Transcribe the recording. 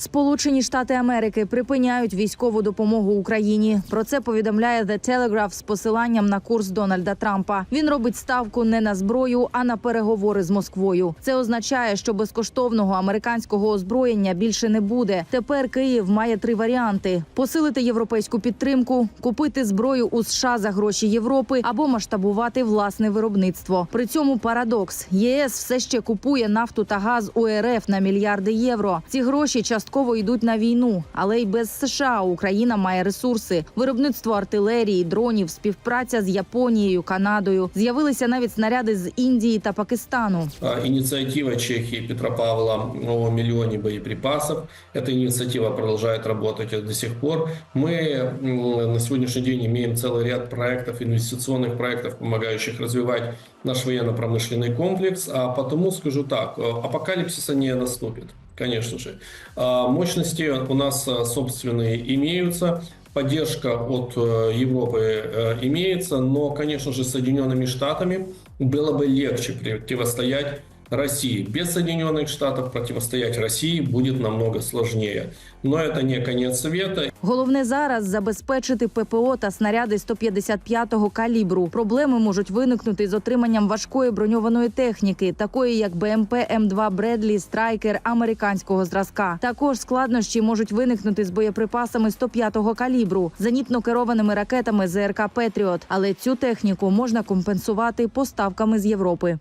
Сполучені Штати Америки припиняють військову допомогу Україні. Про це повідомляє The Telegraph з посиланням на курс Дональда Трампа. Він робить ставку не на зброю, а на переговори з Москвою. Це означає, що безкоштовного американського озброєння більше не буде. Тепер Київ має три варіанти: посилити європейську підтримку, купити зброю у США за гроші Європи або масштабувати власне виробництво. При цьому парадокс ЄС все ще купує нафту та газ у РФ на мільярди євро. Ці гроші частково йдуть на війну, але й без США Україна має ресурси: виробництво артилерії, дронів, співпраця з Японією, Канадою. З'явилися навіть снаряди з Індії та Пакистану. А, Инициатива Чехии Петропавла о миллионе боеприпасов. Эта инициатива продолжает работать до сих пор. Мы м, на сегодняшний день имеем целый ряд проектов, инвестиционных проектов, помогающих развивать наш военно-промышленный комплекс. А потому скажу так, э, апокалипсиса не наступит, конечно же. А, Мощности у нас э, собственные имеются. Поддержка от э, Европы э, имеется, но, конечно же, с Соединенными Штатами было бы легче противостоять России. Без Соединенных Штатов противостоять России будет намного сложнее. Но это не конец света. Головне зараз забезпечити ППО та снаряди 155-го калібру. Проблеми можуть виникнути з отриманням важкої броньованої техніки, такої як БМП М2 Бредлі, Страйкер американського зразка. Також складнощі можуть виникнути з боєприпасами 105-го калібру, зенітно керованими ракетами ЗРК Петріот. Але цю техніку можна компенсувати поставками з Європи.